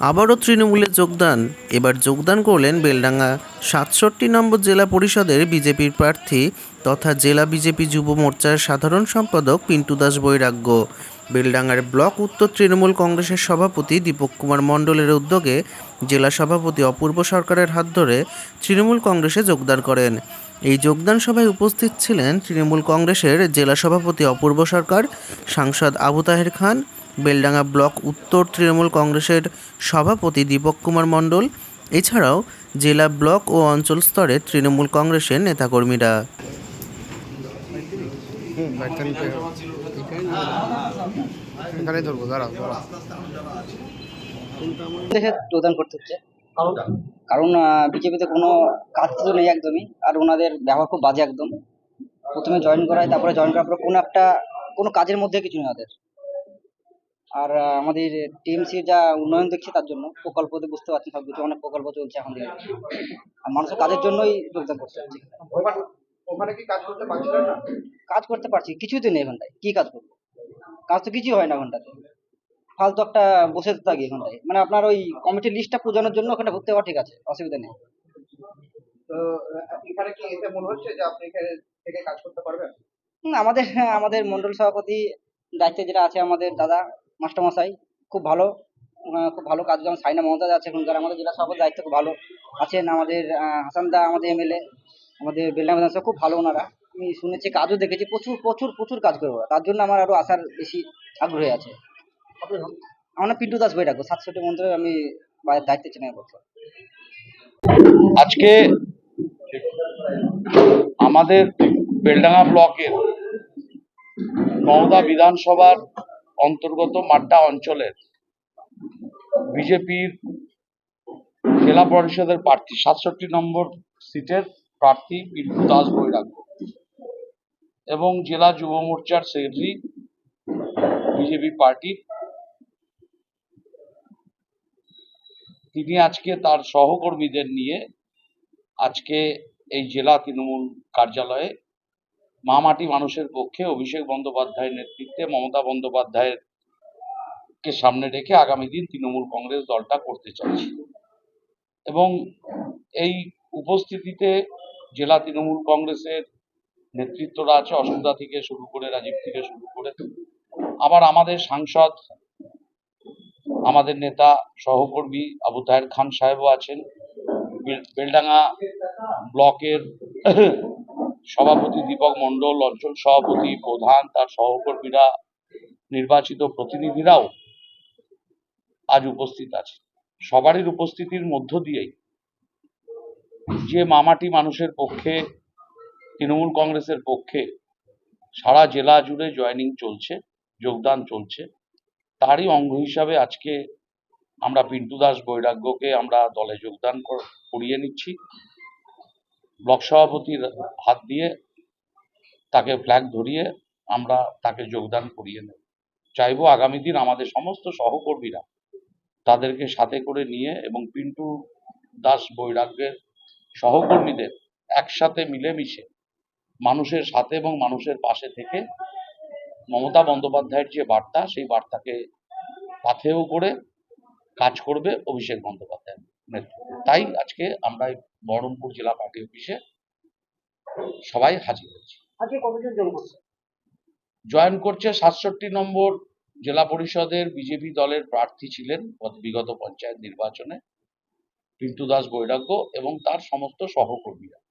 আবারও তৃণমূলে যোগদান। এবার যোগদান করলেন বেলডাঙ্গা। সাতষট্টি নম্বর জেলা পরিষদের বিজেপির প্রার্থী তথা জেলা বিজেপি যুব মোর্চার সাধারণ সম্পাদক পিন্টু দাস বৈরাগ্য। বেলডাঙ্গার ব্লক উত্তর তৃণমূল কংগ্রেসের সভাপতি দীপক কুমার মণ্ডলের উদ্যোগে জেলা সভাপতি অপূর্ব সরকারের হাত ধরে তৃণমূল কংগ্রেসে যোগদান করেন। এই যোগদান সভায় উপস্থিত ছিলেন তৃণমূল কংগ্রেসের জেলা সভাপতি অপূর্ব সরকার, সাংসদ আবু তাহের খান বেলডাঙ্গা ব্লক উত্তর তৃণমূল কংগ্রেসের সভাপতি দীপক কুমার মণ্ডল, এছাড়াও জেলা ব্লক ও অঞ্চল স্তরে তৃণমূল কংগ্রেসের নেতাকর্মীরা। যোগদান করতে হচ্ছে। কারণ বিজেপিতে কোনো কাজ তো নেই একদমই, আর ওনাদের ব্যবহার খুব বাজে একদম। প্রথমে জয়েন করায় তারপরে জয়েন করার পর কোনো একটা, কোনো কাজের মধ্যে কিছু নেই ওদের। আর আমাদের টিএমসির যা উন্নয়ন দেখছে তার জন্য প্রকল্প তো বুঝতে পারছেন সব কিছু অনেক প্রকল্প চলছে এখন। থেকে আর মানুষের কাজের জন্যই যোগদান করছে। ওখানে কি কাজ করতে পারছিলেন না? কাজ করতে পারছি কিছুই তো নেই এখানটায়। কি কাজ করব? কাজ তো কিছুই হয় না ওখানটাতে ফালতু একটা বসে থাকি এখানটায়। মানে আপনার ওই কমিটির লিস্টটা পূজানোর জন্য ওখানে ঢুকতে পাওয়া ঠিক আছে অসুবিধা নেই। তো এখানে কি এতে মনে হচ্ছে যে আপনি এখানে থেকে কাজ করতে পারবেন? আমাদের হ্যাঁ, আমাদের মন্ডল সভাপতি দায়িত্বে যেটা আছে আমাদের দাদা মাস্টারমশাই, খুব ভালো খুব ভালো কাজ যেমন সাইনা মমতাজ আছে এখনকার আমাদের জেলা সভাপতি দায়িত্ব খুব ভালো আছেন। আমাদের হাসান দা আমাদের এমএলএ, আমাদের বেলডাঙ্গা বিধানসভা খুব ভালো ওনারা। আমি শুনেছি, কাজও দেখেছি, প্রচুর প্রচুর প্রচুর কাজ করব তার জন্য আমার আরও আসার বেশি আগ্রহী আছে। আমার পিন্টু দাস বই রাখব সাতষট্টি মন্ত্রে আমি দায়িত্বে ছিলাম বছর। আজকে আমাদের বেলডাঙ্গা ব্লকের মমতা বিধানসভার অন্তর্গত মাড্ডা অঞ্চলের বিজেপির জেলা পরিষদের প্রার্থী, সাতষট্টি নম্বর সিটের প্রার্থী পিন্টু দাস বৈরাগ্য এবং জেলা যুব মোর্চার সেক্রেটারি বিজেপি পার্টির। তিনি আজকে তার সহকর্মীদের নিয়ে আজকে এই জেলা তৃণমূল কার্যালয়ে মা মাটি মানুষের পক্ষে অভিষেক বন্দ্যোপাধ্যায়ের নেতৃত্বে মমতা বন্দ্যোপাধ্যায়ের কে সামনে রেখে আগামী দিন তৃণমূল কংগ্রেস দলটা করতে চাইছে এবং এই উপস্থিতিতে জেলা তৃণমূল কংগ্রেসের নেতৃত্বরা আছে, অসুবিধা থেকে শুরু করে, রাজীব থেকে শুরু করে। আবার আমাদের সাংসদ, আমাদের নেতা সহকর্মী আবু তাহের খান সাহেবও আছেন। বেল- বেলডাঙ্গা ব্লকের সভাপতি দীপক মণ্ডল, অঞ্চল সভাপতি, প্রধান, তার সহকর্মীরা, নির্বাচিত প্রতিনিধিরাও আজ উপস্থিত আছে। সবারই উপস্থিতির মধ্য দিয়েই যে মামাটি মানুষের পক্ষে, তৃণমূল কংগ্রেসের পক্ষে সারা জেলা জুড়ে জয়েনিং চলছে, যোগদান চলছে, তারই অঙ্গ হিসাবে আজকে আমরা পিন্টু দাস বৈরাগ্যকে আমরা দলে যোগদান করিয়ে নিচ্ছি। ব্লক সভাপতির হাত দিয়ে তাকে ফ্ল্যাগ ধরিয়ে আমরা তাকে যোগদান করিয়ে নেব। চাইব আগামী দিন আমাদের সমস্ত সহকর্মীরা তাদেরকে সাথে করে নিয়ে এবং পিন্টু দাস বৈরাগ্যের সহকর্মীদের একসাথে মিলেমিশে মানুষের সাথে এবং মানুষের পাশে থেকে মমতা বন্দ্যোপাধ্যায়ের যে বার্তা, সেই বার্তাকে পাথেয় করে কাজ করবে অভিষেক বন্দ্যোপাধ্যায় তাই আজকে আমরা বহরমপুর জেলা পার্টি অফিসে সবাই হাজির হয়েছি। জয়েন করছে সাতষট্টি নম্বর জেলা পরিষদের বিজেপি দলের প্রার্থী ছিলেন গত- বিগত পঞ্চায়েত নির্বাচনে পিন্টু দাস বৈরাগ্য এবং তার সমস্ত সহকর্মীরা।